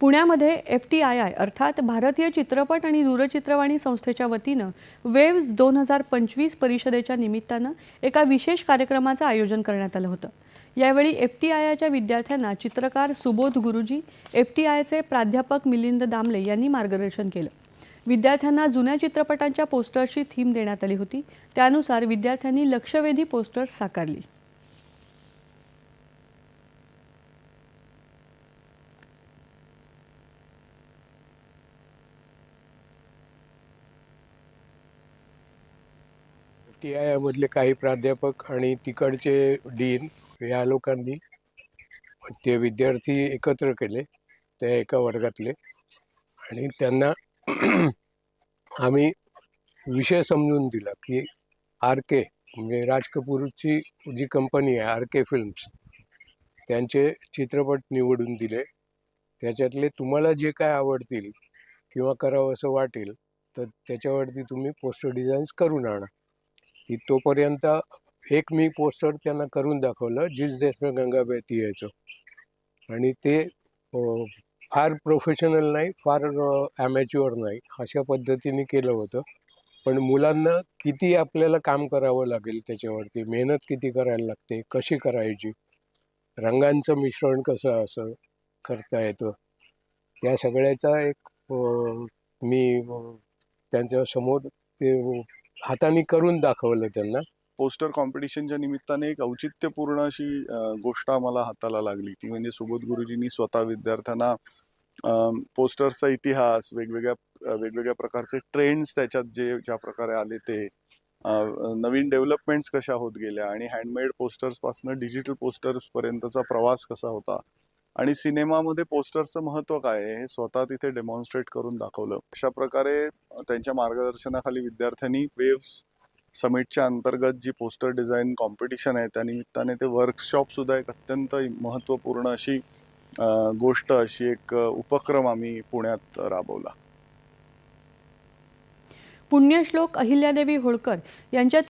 पुण्यामध्ये F T I I अर्थात भारतीय चित्रपट आणि दूरचित्रवाणी संस्थेच्या वतीनं वेव्ज दोन हजार पंचवीस परिषदेच्या निमित्तानं एका विशेष कार्यक्रमाचं आयोजन करण्यात आलं होतं. यावेळी एफ टी आय आयच्या विद्यार्थ्यांना चित्रकार सुबोध गुरुजी एफ टी आयचे प्राध्यापक मिलिंद दामले यांनी मार्गदर्शन केलं. विद्यार्थ्यांना जुन्या चित्रपटांच्या पोस्टर्सची थीम देण्यात आली होती. त्यानुसार विद्यार्थ्यांनी लक्षवेधी पोस्टर्स साकारली. टी आय आयमधले काही प्राध्यापक आणि तिकडचे डीन या लोकांनी ते विद्यार्थी एकत्र केले त्या एका वर्गातले. आणि त्यांना आम्ही विषय समजून दिला की आर के म्हणजे राज कपूरची जी कंपनी आहे आर के फिल्म्स त्यांचे चित्रपट निवडून दिले. त्याच्यातले तुम्हाला जे काय आवडतील किंवा करावं असं वाटेल तर त्याच्यावरती तुम्ही पोस्टर डिझाईन्स करून आणा. की तोपर्यंत एक मी पोस्टर त्यांना करून दाखवलं जिस देश में गंगा बहती याचं आणि ते फार प्रोफेशनल नाही फार ॲमॅच्युअर नाही अशा पद्धतीने केलं होतं. पण मुलांना किती आपल्याला काम करावं लागेल त्याच्यावरती मेहनत किती करायला लागते कशी करायची रंगांचं मिश्रण कसं असं करता येतं त्या सगळ्याचा एक मी त्यांच्यासमोर ते हाताने करून दाखवलं त्यांना. पोस्टर कॉम्पिटिशनच्या निमित्ताने एक औचित्यपूर्ण अशी गोष्ट आम्हाला हाताला लागली ती म्हणजे सुबोध गुरुजींनी स्वतः विद्यार्थ्यांना पोस्टर्सचा इतिहास वेगवेगळ्या वेगवेगळ्या प्रकारचे ट्रेंड्स त्याच्यात जे ज्या प्रकारे आले ते नवीन डेव्हलपमेंट्स कशा होत गेल्या आणि हँडमेड पोस्टर्सपासून डिजिटल पोस्टर्स पर्यंतचा प्रवास कसा होता आणि सिनेमामध्ये पोस्टरचं महत्त्व काय आहे हे स्वतः तिथे डेमॉन्स्ट्रेट करून दाखवलं. अशा प्रकारे त्यांच्या मार्गदर्शनाखाली विद्यार्थ्यांनी वेव्स समिटच्या अंतर्गत जी पोस्टर डिझाईन कॉम्पिटिशन आहे त्या निमित्ताने ते वर्कशॉप सुद्धा एक अत्यंत महत्त्वपूर्ण अशी गोष्ट अशी एक उपक्रम आम्ही पुण्यात राबवला. पुण्यश्लोक अहिल्यादेवी होळकर यांच्या